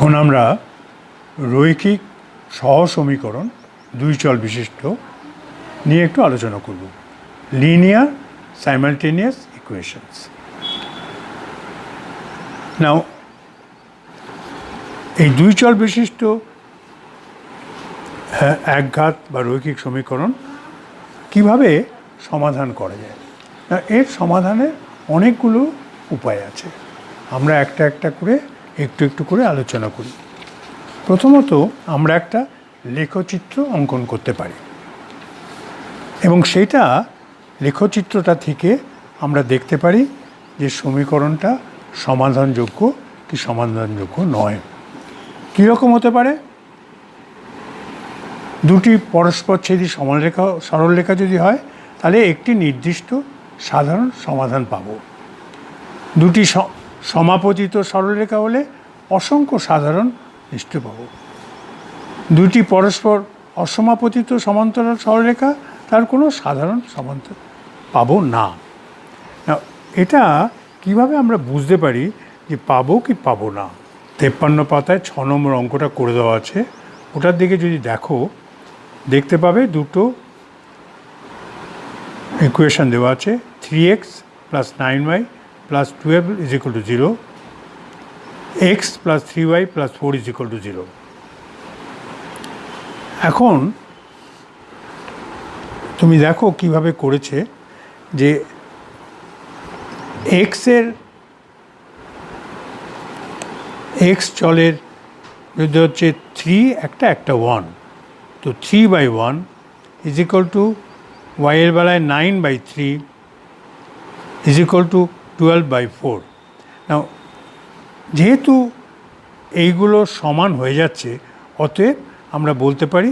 এখন আমরা রৈখিক সহ সমীকরণ দুই চল বিশিষ্ট নিয়ে একটু আলোচনা করব। লিনিয়ার সাইমালটেনিয়াস ইকুয়েশনস নাও এই দুই চল বিশিষ্ট হ্যাঁ, একঘাত বা রৈখিক সমীকরণ কীভাবে সমাধান করা যায়? এর সমাধানের অনেকগুলো উপায় আছে। আমরা একটা একটা করে একটু একটু করে আলোচনা করি। প্রথমত আমরা একটা লেখচিত্র অঙ্কন করতে পারি। এবং সেটা লেখচিত্রটা থেকে আমরা দেখতে পারি যে সমীকরণটা সমাধানযোগ্য কি সমাধানযোগ্য নয়। কীরকম হতে পারে? দুটি পরস্পর পরস্পরচ্ছেদী সমানরেখা সরলরেখা যদি হয়, তাহলে একটি নির্দিষ্ট সাধারণ সমাধান পাব। দুটি সমাপতিত সরলরেখা হলে অসংখ্য সাধারণ নিশ্চয় পাব। দুটি পরস্পর অসমাপতিত সমান্তরাল সরলরেখা তার কোনো সাধারণ সমান্তর পাবো না। এটা কীভাবে আমরা বুঝতে পারি যে পাবো কি পাবো না? তেপ্পান্ন পাতায় ছ নম্বর অঙ্কটা করে দেওয়া আছে। ওটার দিকে যদি দেখো, দেখতে পাবে দুটো ইকুয়েশন দেওয়া আছে three X plus nine Y plus twelve is equal to zero X plus three Y plus four is equal to zero এখন তুমি দেখো কীভাবে করেছে যে এক্সের এক্স চলের যদি হচ্ছে থ্রি একটা একটা ওয়ান তো three by one is equal to ওয়াইয়ের বেলায় nine by three is equal to twelve by four now যেহেতু এইগুলো সমান হয়ে যাচ্ছে, অতএব আমরা বলতে পারি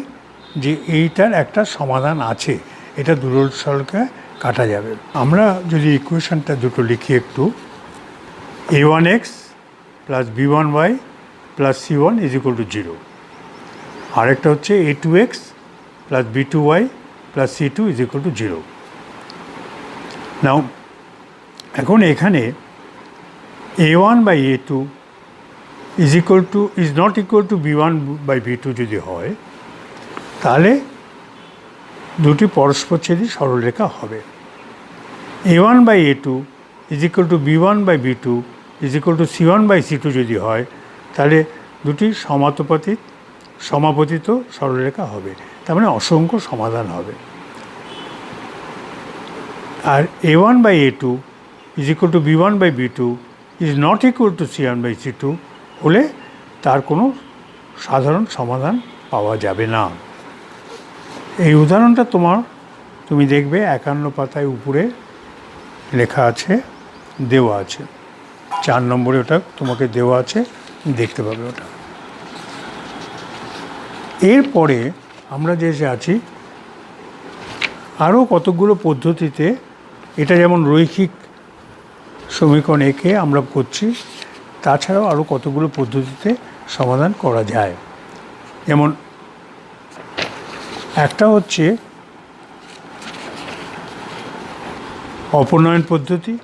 যে এইটার একটা সমাধান আছে। এটা দুরল সরলকে কাটা যাবে। আমরা যদি ইকুয়েশনটা দুটো লিখি একটু A one X plus B one Y plus C one is equal to zero আরেকটা হচ্ছে A two X plus B two Y plus C two is equal to zero now এখন এখানে A one by A two is equal to is not equal to B one by B two যদি হয়, তাহলে দুটি পরস্পরচ্ছেদী সরলরেখা হবে। A one by A two is equal to B one by B two is equal to C one by C two যদি হয়, তাহলে দুটি সমানুপাতিক, সমাপতিত সরলরেখা হবে। তার মানে অসংখ্য সমাধান হবে। আর A one by A two is equal to B one by B two is not equal to C by C two হলে তার কোনো সাধারণ সমাধান পাওয়া যাবে না। এই উদাহরণটা তোমার, তুমি দেখবে একান্ন পাতায় উপরে লেখা আছে, দেওয়া আছে। চার নম্বরে ওটা তোমাকে দেওয়া আছে, দেখতে পাবে ওটা। এরপরে আমরা যে আছি, আরও কতগুলো পদ্ধতিতে, এটা যেমন রৈখিক সমীকরণ এঁকে আমরা করছি, তাছাড়াও আরও কতগুলো পদ্ধতিতে সমাধান করা যায়। যেমন, একটা হচ্ছে অপনয়ন পদ্ধতি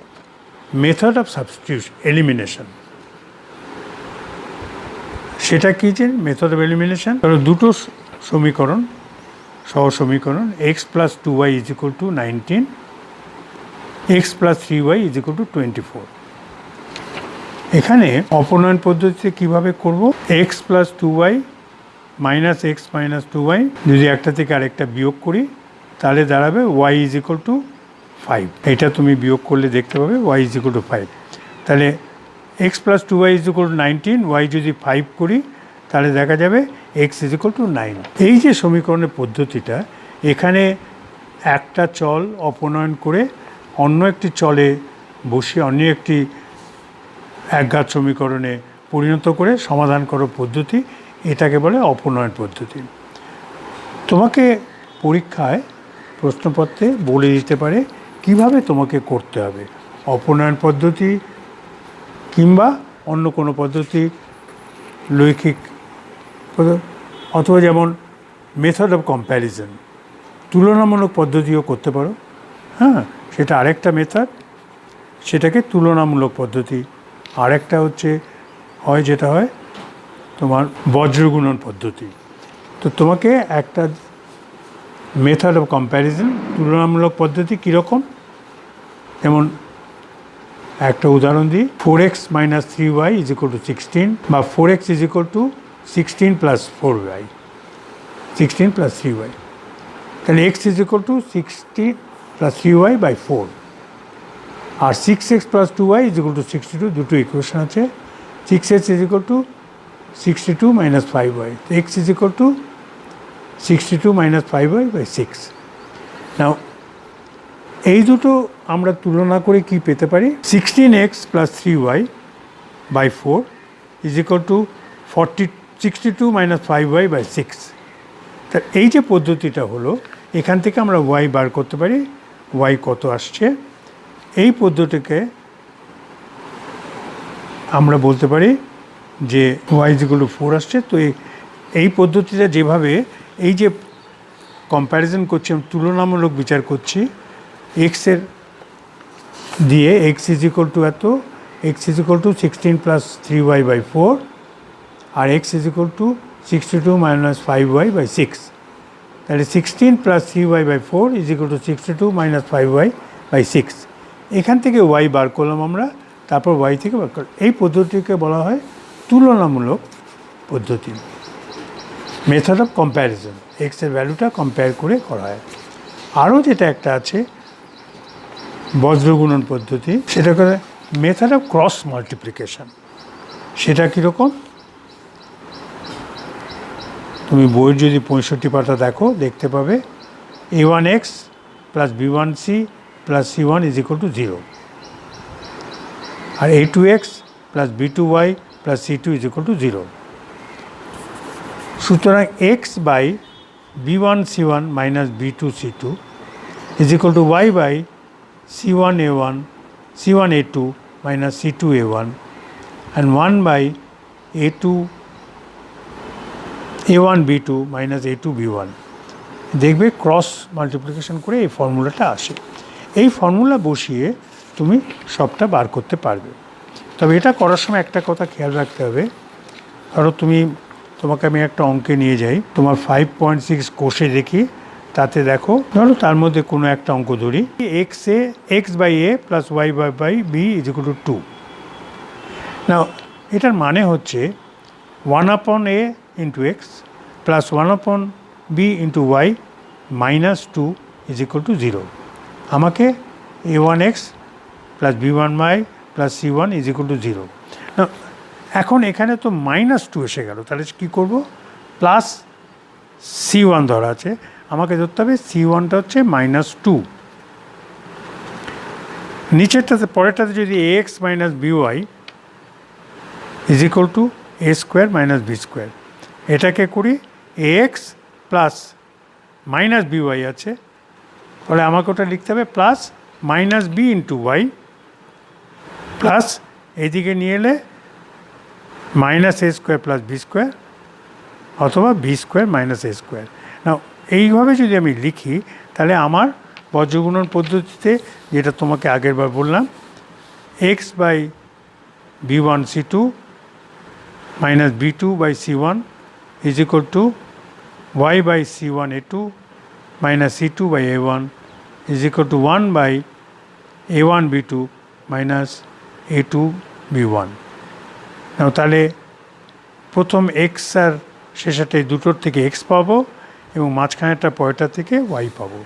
মেথড অফ সাবস্টিটিউশন এলিমিনেশন সেটা কী যে মেথড অফ এলিমিনেশন ধরো দুটো সমীকরণ সহ সমীকরণ X plus two Y is to nineteen X plus three Y is equal to twenty four এখানে অপনয়ন পদ্ধতিতে কীভাবে করব? X plus two Y minus X minus two Y যদি একটা থেকে আরেকটা বিয়োগ করি, তাহলে দাঁড়াবে Y is equal to five এটা তুমি বিয়োগ করলে দেখতে পাবে Y is equal to five তাহলে X plus two Y is equal to nineteen Y যদি ফাইভ করি, তাহলে দেখা যাবে X is equal to nine এই যে সমীকরণের পদ্ধতিটা, এখানে একটা চল অপনয়ন করে অন্য একটি চলে বসিয়ে অন্য একটি একঘাত সমীকরণে পরিণত করে সমাধান করার পদ্ধতি, এটাকে বলে অপনয়ন পদ্ধতি। তোমাকে পরীক্ষায় প্রশ্নপত্রে বলে দিতে পারে কীভাবে তোমাকে করতে হবে। অপনয়ন পদ্ধতি কিংবা অন্য কোনো পদ্ধতি লৈখিক অথবা যেমন মেথড অফ কম্প্যারিজন তুলনামূলক পদ্ধতিও করতে পারো। হ্যাঁ? সেটা আরেকটা মেথড সেটাকে তুলনামূলক পদ্ধতি। আরেকটা হচ্ছে, হয় যেটা হয়, তোমার বজ্রগুণন পদ্ধতি। তো তোমাকে একটা মেথড অফ কম্প্যারিজন তুলনামূলক পদ্ধতি কীরকম? যেমন, একটা উদাহরণ দিই four X minus three Y is equal to sixteen বা four X is equal to sixteen plus four Y sixteen plus three Y তাহলে X is equal to sixteen plus three Y by four R six X plus two Y is equal to sixty two দুটো equation আছে। Six X is equal to sixty two minus five Y X is equal to sixty two minus five Y by six now এই দুটো আমরা তুলনা করে কি পেতে পারি? Sixteen X plus three Y by four is equal to forty sixty two minus five Y by six তা এই যে পদ্ধতিটা হলো, এখান থেকে আমরা ওয়াই বার করতে পারি। ওয়াই কত আসছে? এই পদ্ধতিকে আমরা বলতে পারি যে ওয়াই যেগুলো ফোর আসছে। তো এই পদ্ধতিটা যেভাবে এই যে কম্প্যারিজন করছি, আমি তুলনামূলক বিচার করছি এক্সের দিয়ে এক্স ইজ ইকুয়াল টু এত X is equal to sixteen plus three Y by four R X is equal to sixty two minus five Y by six তাহলে sixteen plus three Y by four is equal to sixty two minus five Y by six এখান থেকে y bar করলাম আমরা, তারপর Y থেকে বার করলাম। এই পদ্ধতিকে বলা হয় তুলনামূলক পদ্ধতি। মেথড অফ কম্প্যারিজন এক্সের ভ্যালুটা কম্পেয়ার করে করা হয়। আরও যেটা একটা আছে, বজ্রগুণন পদ্ধতি সেটা করে মেথড অফ ক্রস মাল্টিপ্লিকেশন সেটা কীরকম? তুমি বইয়ের যদি পঁয়ষট্টি পাতা দেখো, দেখতে পাবে A one X plus B one C plus C one is equal to zero R A two X plus B two Y plus C two is equal to zero সুতরাং X by B one C one minus B two C two is equal to Y by C one A one C one A two minus C two A one and one by A two A one B two minus A two B one দেখবে cross multiplication করে এই ফর্মুলাটা আসে। এই formula বসিয়ে তুমি সবটা বার করতে পারবে। তবে এটা করার সময় একটা কথা খেয়াল রাখতে হবে। ধরো তুমি, তোমাকে আমি একটা অঙ্কে নিয়ে যাই। তোমার ফাইভ পয়েন্ট সিক্স কোষে দেখি তাতে দেখো, ধরো তার মধ্যে কোনো একটা অঙ্ক ধরি। X A X by A plus Y by by B is equal to two না এটার মানে হচ্ছে one upon A into X plus one upon B into Y minus two is equal to zero আমাকে A one X plus B one Y plus C one is equal to zero এখন এখানে তো minus two এসে গেল, তাহলে কী করব? Plus C one ধরা আছে, আমাকে ধরতে হবে সি ওয়ানটা হচ্ছে মাইনাস টু নিচেরটাতে, পরেরটাতে যদি a x minus b y is equal to a square minus b square এটাকে করি a x plus minus b y আছে। ফলে আমাকে ওটা লিখতে হবে plus minus b into y plus এদিকে নিয়ে এলে minus a square plus b square অথবা b square minus a square না এইভাবে যদি আমি লিখি, তাহলে আমার বজ্রগুণন পদ্ধতিতে যেটা তোমাকে আগেরবার বললাম x by b one c two minus b two by c one a two minus c two by a one is equal to one by a one b two minus a two b one তাহলে প্রথম x আর শেষেরটা এই দুটোর থেকে x পাবো এবং মাঝখানেরটা পরেরটা থেকে Y পাবো।